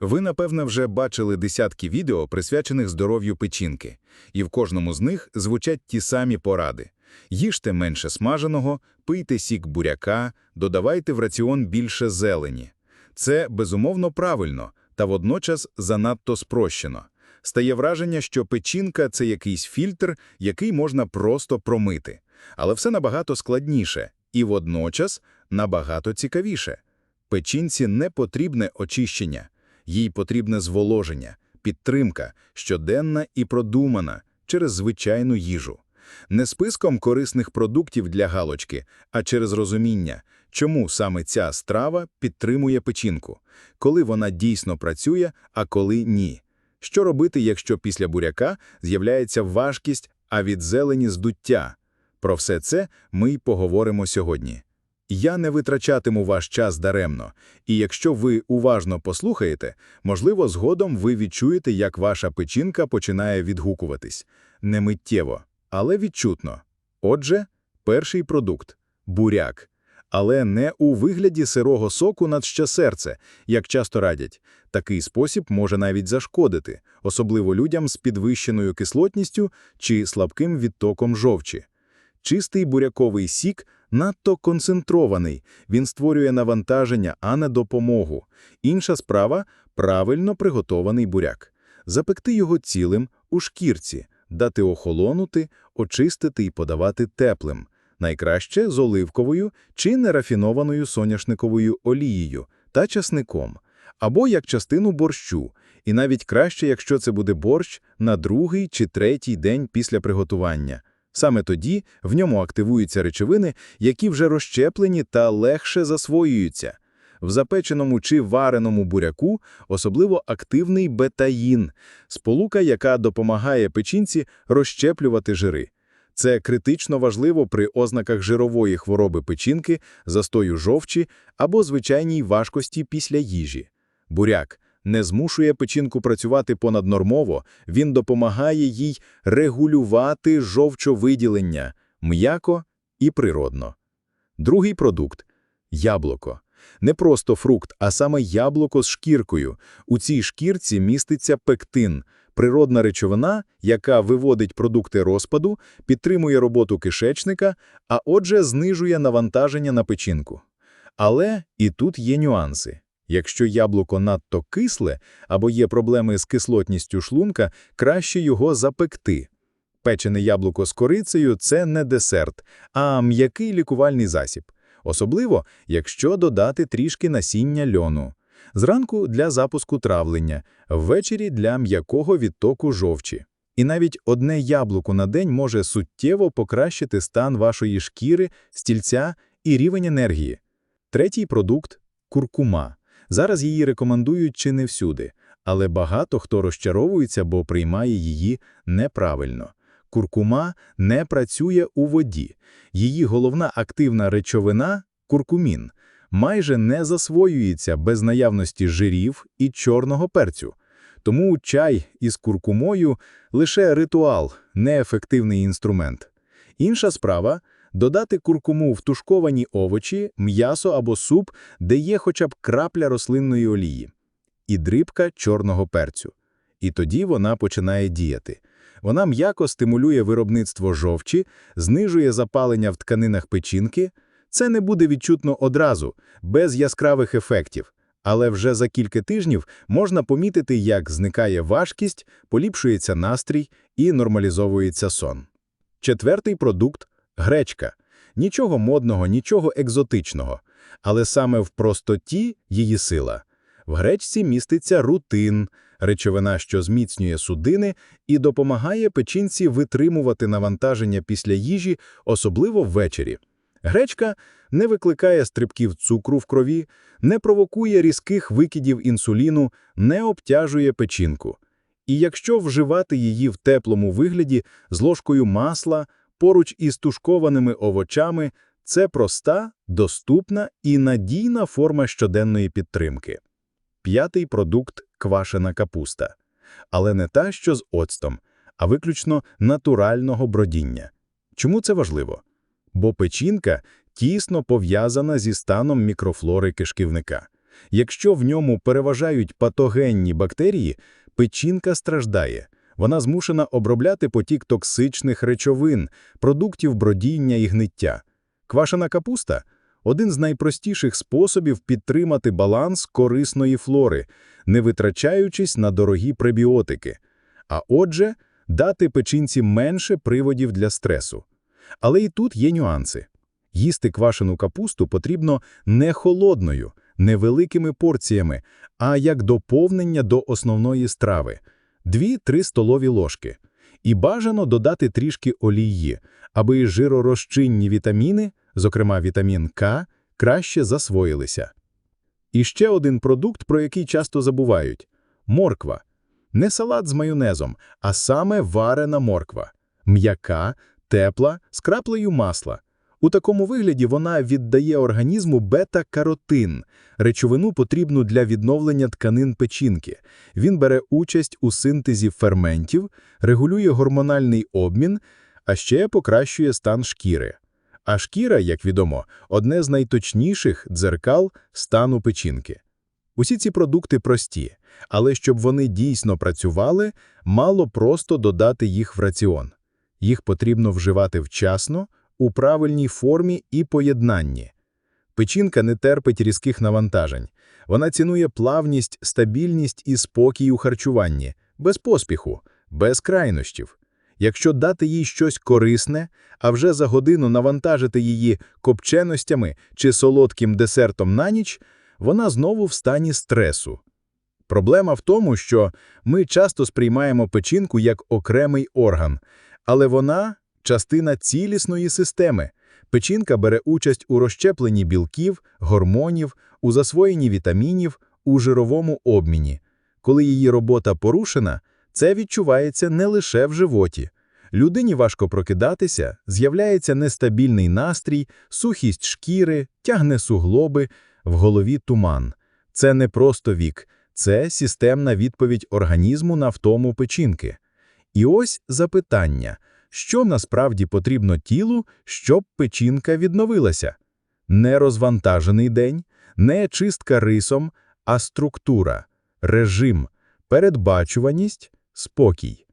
Ви, напевне, вже бачили десятки відео, присвячених здоров'ю печінки, і в кожному з них звучать ті самі поради. Їжте менше смаженого, пийте сік буряка, додавайте в раціон більше зелені. Це, безумовно, правильно, та водночас занадто спрощено. Стає враження, що печінка – це якийсь фільтр, який можна просто промити. Але все набагато складніше і водночас набагато цікавіше. Печінці не потрібне очищення. Їй потрібне зволоження, підтримка, щоденна і продумана через звичайну їжу. Не списком корисних продуктів для галочки, а через розуміння, чому саме ця страва підтримує печінку, коли вона дійсно працює, а коли ні. Що робити, якщо після буряка з'являється важкість, а від зелені здуття? Про все це ми й поговоримо сьогодні. Я не витрачатиму ваш час даремно, і якщо ви уважно послухаєте, можливо, згодом ви відчуєте, як ваша печінка починає відгукуватись. Не миттєво, але відчутно. Отже, перший продукт – буряк. Але не у вигляді сирого соку над щасерце, як часто радять. Такий спосіб може навіть зашкодити, особливо людям з підвищеною кислотністю чи слабким відтоком жовчі. Чистий буряковий сік надто концентрований, він створює навантаження, а не допомогу. Інша справа – правильно приготований буряк. Запекти його цілим у шкірці, дати охолонути, очистити і подавати теплим. Найкраще з оливковою чи нерафінованою соняшниковою олією та часником, або як частину борщу, і навіть краще, якщо це буде борщ на другий чи третій день після приготування. Саме тоді в ньому активуються речовини, які вже розщеплені та легше засвоюються. В запеченому чи вареному буряку особливо активний бетаїн, сполука, яка допомагає печінці розщеплювати жири. Це критично важливо при ознаках жирової хвороби печінки, застою жовчі або звичайній важкості після їжі. Буряк не змушує печінку працювати понаднормово, він допомагає їй регулювати жовчовиділення м'яко і природно. Другий продукт яблуко. Не просто фрукт, а саме яблуко з шкіркою. У цій шкірці міститься пектин – природна речовина, яка виводить продукти розпаду, підтримує роботу кишечника, а отже, знижує навантаження на печінку. Але і тут є нюанси. Якщо яблуко надто кисле або є проблеми з кислотністю шлунка, краще його запекти. Печене яблуко з корицею це не десерт, а м'який лікувальний засіб, особливо, якщо додати трішки насіння льону. Зранку для запуску травлення, ввечері для м'якого відтоку жовчі. І навіть одне яблуко на день може суттєво покращити стан вашої шкіри, стільця і рівень енергії. Третій продукт куркума. Зараз її рекомендують чи не всюди, але багато хто розчаровується, бо приймає її неправильно. Куркума не працює у воді. Її головна активна речовина куркумін майже не засвоюється без наявності жирів і чорного перцю. Тому чай із куркумою лише ритуал, неефективний інструмент. Інша справа додати куркуму в тушковані овочі, м'ясо або суп, де є хоча б крапля рослинної олії, і дрібка чорного перцю. І тоді вона починає діяти. Вона м'яко стимулює виробництво жовчі, знижує запалення в тканинах печінки. Це не буде відчутно одразу, без яскравих ефектів, але вже за кілька тижнів можна помітити, як зникає важкість, поліпшується настрій і нормалізовується сон. Четвертий продукт гречка. Нічого модного, нічого екзотичного, але саме в простоті її сила. В гречці міститься рутин, речовина, що зміцнює судини і допомагає печінці витримувати навантаження після їжі, особливо ввечері. Гречка не викликає стрибків цукру в крові, не провокує різких викидів інсуліну, не обтяжує печінку. І якщо вживати її в теплому вигляді з ложкою масла поруч із тушкованими овочами, це проста, доступна і надійна форма щоденної підтримки. П'ятий продукт квашена капуста. Але не та, що з оцтом, а виключно натурального бродіння. Чому це важливо? бо печінка тісно пов'язана зі станом мікрофлори кишківника. Якщо в ньому переважають патогенні бактерії, печінка страждає. Вона змушена обробляти потік токсичних речовин, продуктів бродіння і гниття. Квашена капуста – один з найпростіших способів підтримати баланс корисної флори, не витрачаючись на дорогі пребіотики. А отже, дати печінці менше приводів для стресу. Але і тут є нюанси. Їсти квашену капусту потрібно не холодною, невеликими порціями, а як доповнення до основної страви – 2-3 столові ложки. І бажано додати трішки олії, аби жиророзчинні вітаміни, зокрема вітамін К, краще засвоїлися. І ще один продукт, про який часто забувають – морква. Не салат з майонезом, а саме варена морква. М'яка, тепла, з краплею масла. У такому вигляді вона віддає організму бета-каротин, речовину потрібну для відновлення тканин печінки. Він бере участь у синтезі ферментів, регулює гормональний обмін, а ще покращує стан шкіри. А шкіра, як відомо, одне з найточніших дзеркал стану печінки. Усі ці продукти прості, але щоб вони дійсно працювали, мало просто додати їх в раціон. Їх потрібно вживати вчасно, у правильній формі і поєднанні. Печінка не терпить різких навантажень. Вона цінує плавність, стабільність і спокій у харчуванні, без поспіху, без крайнощів. Якщо дати їй щось корисне, а вже за годину навантажити її копченостями чи солодким десертом на ніч, вона знову в стані стресу. Проблема в тому, що ми часто сприймаємо печінку як окремий орган, але вона частина цілісної системи. Печінка бере участь у розщепленні білків, гормонів, у засвоєнні вітамінів, у жировому обміні. Коли її робота порушена, це відчувається не лише в животі. Людині важко прокидатися, з'являється нестабільний настрій, сухість шкіри, тягне суглоби, в голові туман. Це не просто вік, це системна відповідь організму на втому печінки. І ось запитання – що насправді потрібно тілу, щоб печінка відновилася. Не розвантажений день, не чистка рисом, а структура, режим, передбачуваність, спокій.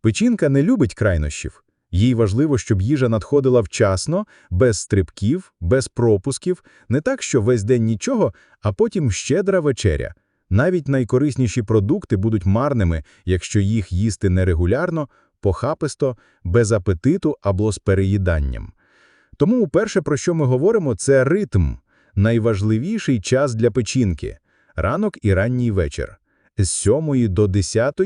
Печінка не любить крайнощів. Їй важливо, щоб їжа надходила вчасно, без стрибків, без пропусків, не так, що весь день нічого, а потім щедра вечеря. Навіть найкорисніші продукти будуть марними, якщо їх їсти нерегулярно, похаписто, без апетиту або з переїданням. Тому перше, про що ми говоримо, це ритм, найважливіший час для печінки ранок і ранній вечір, з 7 до 10,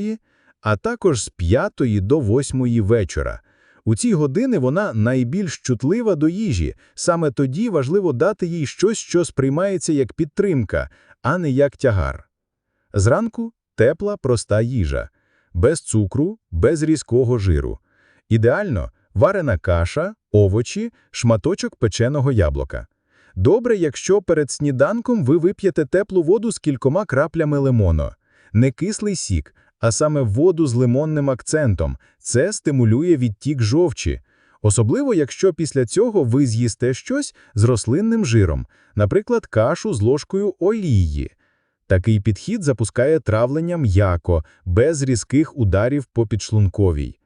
а також з 5 до 8 вечора. У ці години вона найбільш чутлива до їжі, саме тоді важливо дати їй щось, що сприймається як підтримка, а не як тягар. Зранку тепла, проста їжа без цукру, без різкого жиру. Ідеально варена каша, овочі, шматочок печеного яблука. Добре, якщо перед сніданком ви вип'єте теплу воду з кількома краплями лимону. Не кислий сік, а саме воду з лимонним акцентом. Це стимулює відтік жовчі. Особливо, якщо після цього ви з'їсте щось з рослинним жиром, наприклад, кашу з ложкою олії. Такий підхід запускає травлення м'яко, без різких ударів по підшлунковій.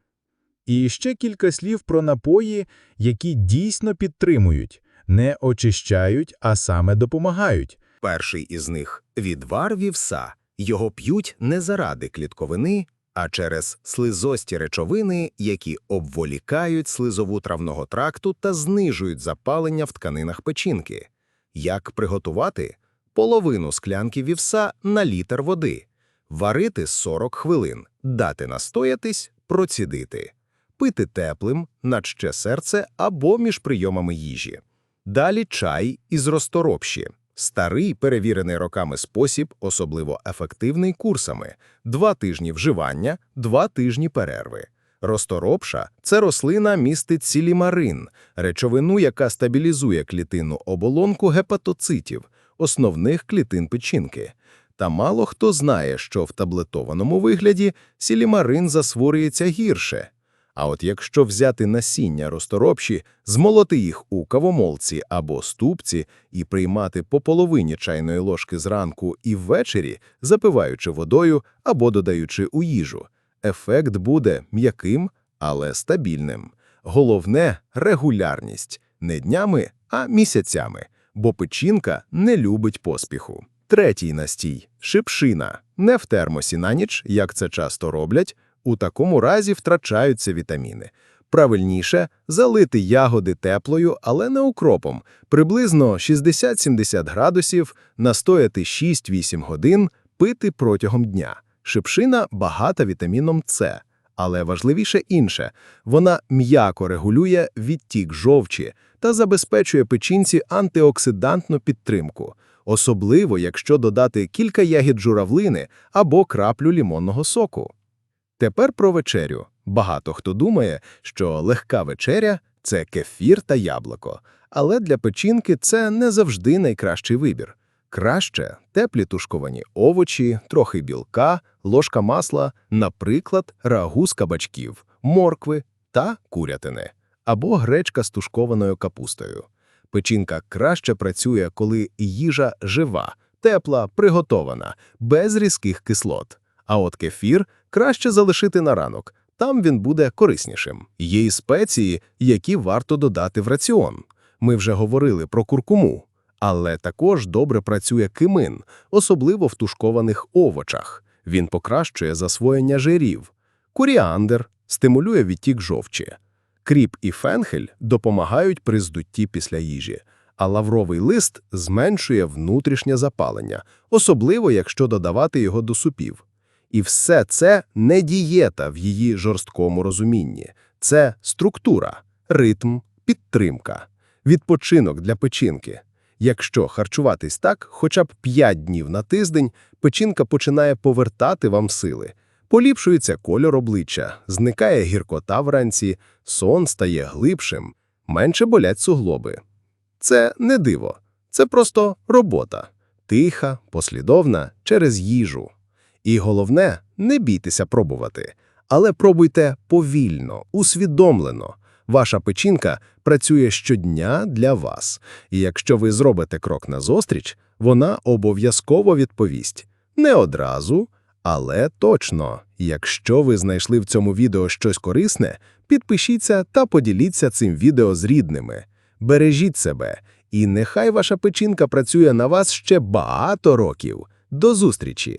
І ще кілька слів про напої, які дійсно підтримують, не очищають, а саме допомагають. Перший із них відвар вівса. Його п'ють не заради клітковини, а через слизості речовини, які обволікають слизову травного тракту та знижують запалення в тканинах печінки. Як приготувати? Половину склянки вівса на літр води, варити 40 хвилин, дати настоятись, процідити, пити теплим, наче серце або між прийомами їжі. Далі чай із розторопші. Старий, перевірений роками спосіб, особливо ефективний курсами, два тижні вживання, два тижні перерви. Розторопша це рослина містить сілімарин, речовину, яка стабілізує клітинну оболонку гепатоцитів, основних клітин печінки. Та мало хто знає, що в таблетованому вигляді сілімарин засворюється гірше. А от якщо взяти насіння розторопші, змолоти їх у кавомолці або ступці і приймати по половині чайної ложки зранку і ввечері, запиваючи водою або додаючи у їжу, ефект буде м'яким, але стабільним. Головне – регулярність. Не днями, а місяцями, бо печінка не любить поспіху. Третій настій – шипшина. Не в термосі на ніч, як це часто роблять, у такому разі втрачаються вітаміни. Правильніше – залити ягоди теплою, але не укропом, приблизно 60-70 градусів, настояти 6-8 годин, пити протягом дня. Шипшина багата вітаміном С, але важливіше інше – вона м'яко регулює відтік жовчі та забезпечує печінці антиоксидантну підтримку, особливо якщо додати кілька ягід журавлини або краплю лімонного соку. Тепер про вечерю. Багато хто думає, що легка вечеря – це кефір та яблуко, але для печінки це не завжди найкращий вибір. Краще теплі тушковані овочі, трохи білка, ложка масла, наприклад, рагу з кабачків, моркви та курятини, або гречка з тушкованою капустою. Печінка краще працює, коли їжа жива, тепла, приготована, без різких кислот. А от кефір краще залишити на ранок, там він буде кориснішим. Є і спеції, які варто додати в раціон. Ми вже говорили про куркуму. Але також добре працює кимин, особливо в тушкованих овочах. Він покращує засвоєння жирів. Коріандр стимулює відтік жовчі. Кріп і фенхель допомагають при здутті після їжі, а лавровий лист зменшує внутрішнє запалення, особливо якщо додавати його до супів. І все це не дієта в її жорсткому розумінні. Це структура, ритм, підтримка, відпочинок для печінки. Якщо харчуватись так, хоча б 5 днів на тиждень, печінка починає повертати вам сили. Поліпшується кольор обличчя, зникає гіркота вранці, сон стає глибшим, менше болять суглоби. Це не диво, це просто робота. Тиха, послідовна, через їжу. І головне, не бійтеся пробувати, але пробуйте повільно, усвідомлено. Ваша печінка працює щодня для вас, і якщо ви зробите крок назустріч, вона обов'язково відповість. Не одразу, але точно. Якщо ви знайшли в цьому відео щось корисне, підпишіться та поділіться цим відео з рідними. Бережіть себе, і нехай ваша печінка працює на вас ще багато років. До зустрічі!